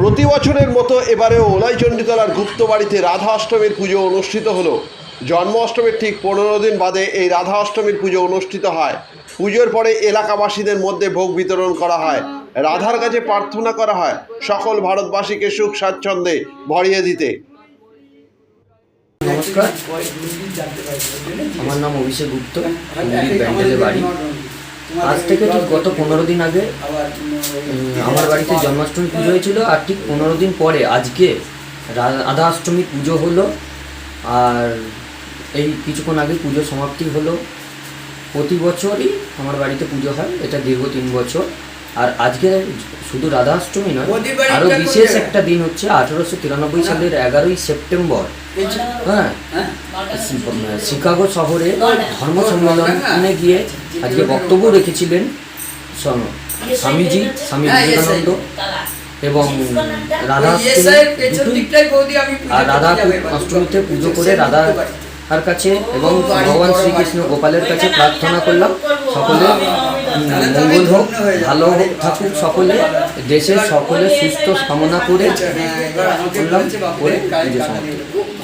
প্রতি বছরের মতো এবারেও ওলাইচণ্ডীতলার গুপ্ত বাড়িতে রাধা অষ্টমীর পুজো অনুষ্ঠিত হলো। জন্ম অষ্টমীর ঠিক পনেরো দিন বাদে এই রাধা অষ্টমীর পুজো অনুষ্ঠিত হয়। পুজোর পরে এলাকাবাসীদের মধ্যে ভোগ বিতরণ করা হয়। রাধার কাছে প্রার্থনা করা হয়, সকল ভারতবাসীকে সুখ স্বাচ্ছন্দ্যে ভরিয়ে দিতে। নমস্কার। আমার নাম অভিষেক গুপ্ত বাড়ি। আজ থেকে ঠিক গত পনেরো দিন আগে আমার বাড়িতে জন্মাষ্টমী পুজো হয়েছিল আর ঠিক পনেরো দিন পরে আজকে রা- রাধা অষ্টমী পুজো হলো। আর এই কিছুক্ষণ আগে পুজো সমাপ্তি হলো। প্রতি বছরই আমার বাড়িতে পুজো হয় এটা দীর্ঘ তিন বছর। আর আজকে শুধু রাধা অষ্টমী নয় আরও বিশেষ একটা দিন হচ্ছে আঠারোশো তিরানব্বই সালের এগারোই সেপ্টেম্বর। হ্যাঁ শিকাগো শহরে ধর্ম সম্মেলনে গিয়ে আজকে বক্তব্য রেখেছিলেন স্বামীজি স্বামী বিবেকানন্দ এবং রাধা আর রাধা অষ্টমীতে পুজো করে রাধা তার কাছে এবং ভগবান শ্রীকৃষ্ণ গোপালের কাছে প্রার্থনা করলাম। সকলে মঙ্গল হোক ভালো হোক থাকুক সকলে দেশের সকলে সুস্থ কামনা করে করে পুজো সমাপ্ত